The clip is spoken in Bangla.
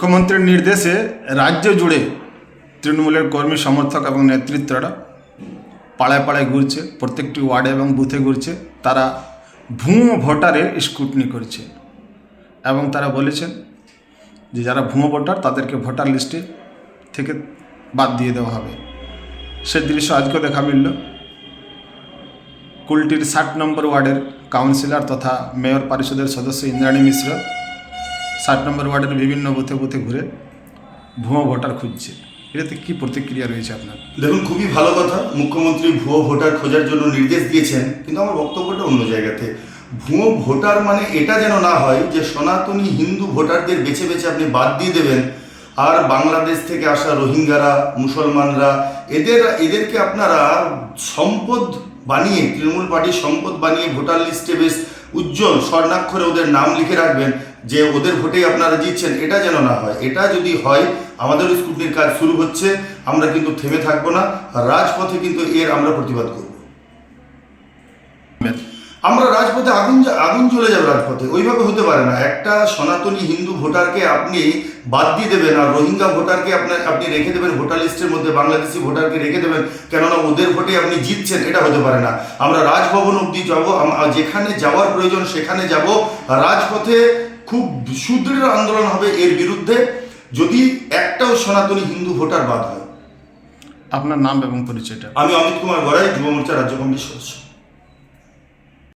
মুখ্যমন্ত্রীর নির্দেশে রাজ্য জুড়ে তৃণমূলের কর্মী, সমর্থক এবং নেতৃত্বরা পাড়ায় পাড়ায় ঘুরছে, প্রত্যেকটি ওয়ার্ডে এবং বুথে ঘুরছে। তারা ভুয়ো ভোটারের স্কুটনি করছে এবং তারা বলেছেন যে যারা ভুয়ো ভোটার তাদেরকে ভোটার লিস্টে থেকে বাদ দিয়ে দেওয়া হবে। সে দৃশ্য আজকেও দেখা মিলল। কুলটির ষাট নম্বর ওয়ার্ডের কাউন্সিলর তথা মেয়র পরিষদের সদস্য ইন্দ্রাণী মিশ্র ষাট নম্বর ওয়ার্ডের বিভিন্ন বুথে বুথে ঘুরে ভুয়ো ভোটার খুঁজছে। এটাতে কী প্রতিক্রিয়া রয়েছে আপনার? দেখুন, খুবই ভালো কথা। মুখ্যমন্ত্রী ভুয়ো ভোটার খোঁজার জন্য নির্দেশ দিয়েছেন, কিন্তু আমার বক্তব্যটা অন্য জায়গাতে। ভুয়ো ভোটার মানে এটা যেন না হয় যে সনাতনী হিন্দু ভোটারদের বেছে বেছে আপনি বাদ দিয়ে দেবেন, আর বাংলাদেশ থেকে আসা রোহিঙ্গারা, মুসলমানরা, এদের, এদেরকে আপনারা সম্পদ বানিয়ে, তৃণমূল পার্টির সম্পদ বানিয়ে ভোটার লিস্টে বেশ উজ্জ্বল, স্বর্ণাক্ষরে ওদের নাম লিখে রাখবেন যে ওদের ভোটেই আপনারা জিতছেন, এটা যেন না হয়। এটা যদি হয় আমাদের স্কুটনির কাজ শুরু হচ্ছে, আমরা কিন্তু থেমে থাকব না রাজপথে কিন্তু এর আমরা প্রতিবাদ করব। আমরা রাজপথে আগুন আগুন চলে যাবে রাজপথে, ওইভাবে হতে পারে না। একটা সনাতনী হিন্দু ভোটারকে আপনি বাদ দিয়ে দেবেন, আর রোহিঙ্গা ভোটারকে আপনার আপনি রেখে দেবেন ভোটার লিস্টের মধ্যে, বাংলাদেশি ভোটারকে রেখে দেবেন, কেননা ওদের ভোটে আপনি জিতছেন, এটা হতে পারে না। আমরা রাজভবন অবধি যাব যেখানে যাওয়ার প্রয়োজন সেখানে যাব, রাজপথে খুব সুদৃঢ় আন্দোলন হবে এর বিরুদ্ধে যদি একটাও সনাতনী হিন্দু ভোটার বাদ হয়। আপনার নাম এবং পরিচয়টা। আমি অমিত কুমার গড়াই যুব মোর্চা রাজ্য কমিটির সদস্য।